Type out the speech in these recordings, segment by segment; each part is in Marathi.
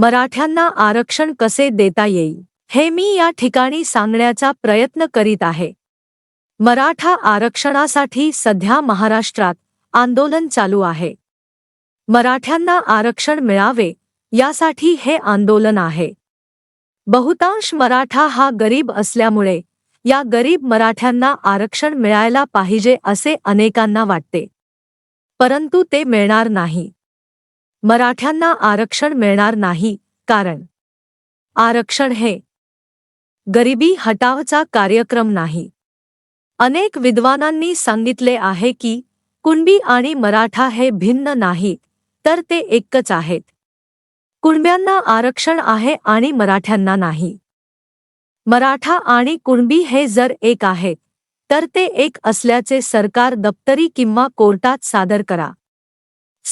मराठ्यांना आरक्षण कसे देता येईल? हे मी या ठिकाणी सांगण्याचा प्रयत्न करीत आहे. मराठा आरक्षणासाठी सध्या महाराष्ट्रात आंदोलन चालू आहे. मराठ्यांना आरक्षण मिळावे यासाठी हे आंदोलन आहे. बहुतांश मराठा हा गरीब असल्यामुळे या गरीब मराठ्यांना आरक्षण मिळायला पाहिजे असे अनेकांना वाटते. परंतु ते मिळणार नाही. मराठ्यांना आरक्षण मिळणार नाही कारण आरक्षण हे गरिबी हटावचा कार्यक्रम नाही. अनेक विद्वानांनी सांगितले आहे की कुणबी आणि मराठा हे भिन्न नाहीत तर ते एकच आहेत. कुणब्यांना आरक्षण आहे आणि मराठ्यांना नाही. मराठा आणि कुणबी हे जर एक आहेत तर ते एक असल्याचे सरकार दप्तरी किंवा कोर्टात सादर करा.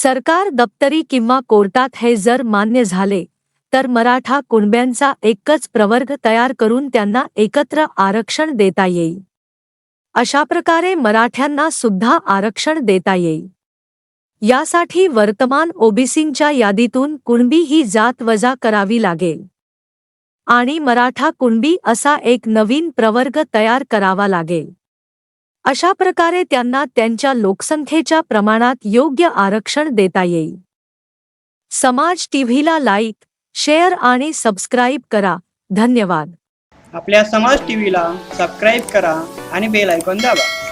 सरकार दप्तरी किंवा कोर्टात हे जर मान्य झाले तर मराठा कुणब्यांचा एकच प्रवर्ग तयार करून त्यांना एकत्र आरक्षण देता येईल. अशा प्रकारे मराठ्यांना सुद्धा आरक्षण देता येईल. यासाठी वर्तमान ओबीसींच्या यादीतून कुणबी ही जात वजा करावी लागेल. आणि मराठा कुणबी असा एक नवीन प्रवर्ग तयार करावा लागेल. अशा प्रकारे त्यांना त्यांच्या लोकसंख्येच्या प्रमाणात योग्य आरक्षण देता येईल. समाज टीव्हीला लाईक शेअर आणि सबस्क्राईब करा. धन्यवाद. आपल्या समाज टीव्हीला सबस्क्राईब करा आणि बेल ऐकून दाबा.